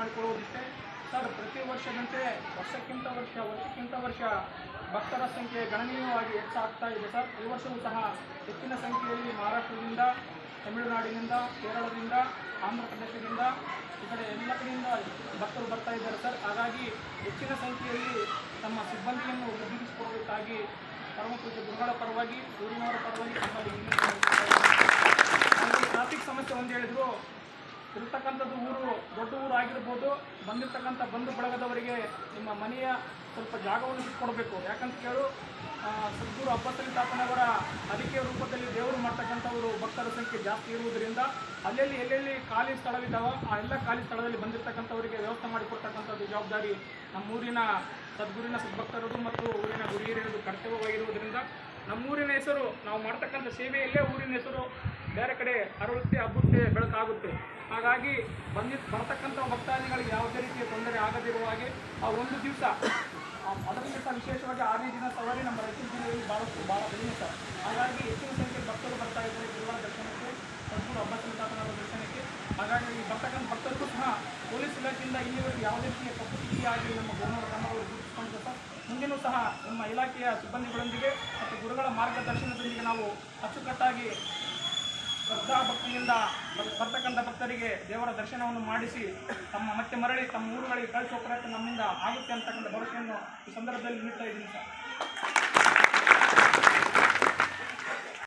ಮಾಡಿಕೊಳ್ಳುವುದಿಷ್ಟೇ. Sir, ಪ್ರತಿ ವರ್ಷದಂತೆ ವರ್ಷಕ್ಕಿಂತ ವರ್ಷ ವರ್ಷಕ್ಕಿಂತ ವರ್ಷ ಭಕ್ತರ ಸಂಖ್ಯೆ ಗಣನೀಯವಾಗಿ ಹೆಚ್ಚಾಗ್ತಾ ಇದೆ ಸರ್. ಈ ವರ್ಷವೂ ಸಹ ಹೆಚ್ಚಿನ ಸಂಖ್ಯೆಯಲ್ಲಿ ಮಹಾರಾಷ್ಟ್ರದಿಂದ, ತಮಿಳುನಾಡಿನಿಂದ, ಕೇರಳದಿಂದ ಆಂಧ್ರ ಪ್ರದೇಶದಿಂದ ಈ ಕಡೆ ಎಲ್ಲ ಕಡೆಯಿಂದ ಭಕ್ತರು ಬರ್ತಾ ಇದ್ದಾರೆ ಸರ್. ಹಾಗಾಗಿ ಹೆಚ್ಚಿನ ಸಂಖ್ಯೆಯಲ್ಲಿ ತಮ್ಮ ಸಿಬ್ಬಂದಿಯನ್ನು ವೃದ್ಧಿಸಿಕೊಡಬೇಕಾಗಿ ಪರಮಪೂಜ್ಯ ಗುರುಗಳ ಪರವಾಗಿ, ಊರಿನವರ ಪರವಾಗಿ ತಮ್ಮಲ್ಲಿ ಇರ್ತಕ್ಕಂಥದ್ದು ಊರು, ದೊಡ್ಡ ಊರು ಆಗಿರ್ಬೋದು, ಬಂದಿರ್ತಕ್ಕಂಥ ಬಂಧು ಬಳಗದವರಿಗೆ ನಿಮ್ಮ ಮನೆಯ ಸ್ವಲ್ಪ ಜಾಗವನ್ನು ಬಿಟ್ಕೊಡ್ಬೇಕು ಯಾಕಂತ ಕೇಳು ಸದ್ಗುರು ಅಬ್ಬಸಲಿ ತಾಪನವರ ಅಡಿಕೆ ರೂಪದಲ್ಲಿ ದೇವರು ಮಾಡ್ತಕ್ಕಂಥವರು ಭಕ್ತರ ಸಂಖ್ಯೆ ಜಾಸ್ತಿ ಇರುವುದರಿಂದ ಅಲ್ಲೆಲ್ಲಿ ಎಲ್ಲೆಲ್ಲಿ ಖಾಲಿ ಸ್ಥಳವಿದ್ದಾವೋ ಆ ಎಲ್ಲ ಖಾಲಿ ಸ್ಥಳದಲ್ಲಿ ಬಂದಿರತಕ್ಕಂಥವರಿಗೆ ವ್ಯವಸ್ಥೆ ಮಾಡಿಕೊಡ್ತಕ್ಕಂಥದ್ದು ಜವಾಬ್ದಾರಿ ನಮ್ಮೂರಿನ ಸದ್ಗುರಿನ ಸದ್ಭಕ್ತರದು ಮತ್ತು ಊರಿನ ಗುರಿಹಿರಿಯರದು ಕರ್ತವ್ಯವಾಗಿರುವುದರಿಂದ ನಮ್ಮೂರಿನ ಹೆಸರು ನಾವು ಮಾಡ್ತಕ್ಕಂಥ ಸೇವೆಯಲ್ಲೇ ಊರಿನ ಹೆಸರು ಬೇರೆ ಕಡೆ ಅರಳುತ್ತೆ ಹಬ್ಬುತ್ತೆ ಬೆಳಕಾಗುತ್ತೆ. ಹಾಗಾಗಿ ಬಂದಿ, ಬರ್ತಕ್ಕಂಥ ಭಕ್ತಾದಿಗಳಿಗೆ ಯಾವುದೇ ರೀತಿಯ ತೊಂದರೆ ಆಗದಿರುವ ಹಾಗೆ ಆ ಒಂದು ದಿವಸ ಸಹ ವಿಶೇಷವಾಗಿ ಆರನೇ ದಿನ ಸವಾರಿ ನಮ್ಮ ರಾಯಚೂರು ಜಿಲ್ಲೆಯಲ್ಲಿ ಭಾಳಷ್ಟು ಭಾಳ ಕಡಿಮೆ ಹಾಗಾಗಿ ಹೆಚ್ಚಿನ ಸಂಖ್ಯೆ ಭಕ್ತರು ಬರ್ತಾ ಇದ್ದಾರೆ ಗುರುವಾರ ದರ್ಶನಕ್ಕೆ, ಸಂಪೂರ್ಣ ಹಬ್ಬ ಸಂತಾಪನ ದರ್ಶನಕ್ಕೆ. ಹಾಗಾಗಿ ಈ ಬರ್ತಕ್ಕಂಥ ಭಕ್ತರಿಗೂ ಸಹ ಪೊಲೀಸ್ ಇಲಾಖೆಯಿಂದ ಇಲ್ಲಿವರೆಗೆ ಯಾವುದೇ ರೀತಿಯ ಪ್ರಕೃತಿಯಾಗಿ ನಮ್ಮ ಗೌರವ ಕ್ರಮಗಳು ಗುರುತಿಸಿಕೊಂಡಿದೆ ಸರ್. ಮುಂದೆನೂ ಸಹ ನಮ್ಮ ಇಲಾಖೆಯ ಸಿಬ್ಬಂದಿಗಳೊಂದಿಗೆ ಮತ್ತು ಗುರುಗಳ ಮಾರ್ಗದರ್ಶನದೊಂದಿಗೆ ನಾವು ಅಚ್ಚುಕಟ್ಟಾಗಿ ಶ್ರದ್ಧಾ ಭಕ್ತಿಯಿಂದ ಬರ್- ಬರ್ತಕ್ಕಂಥ ಭಕ್ತರಿಗೆ ದೇವರ ದರ್ಶನವನ್ನು ಮಾಡಿಸಿ ತಮ್ಮ ಮತ್ತೆ ಮರಳಿ ತಮ್ಮ ಊರುಗಳಿಗೆ ಕಳಿಸುವ ಪ್ರಯತ್ನ ನಮ್ಮಿಂದ ಆಗುತ್ತೆ ಅಂತಕ್ಕಂಥ ಭರವಸೆಯನ್ನು ಈ ಸಂದರ್ಭದಲ್ಲಿ ನೀಡ್ತಾ ಇದ್ದೀನಿ ಸರ್.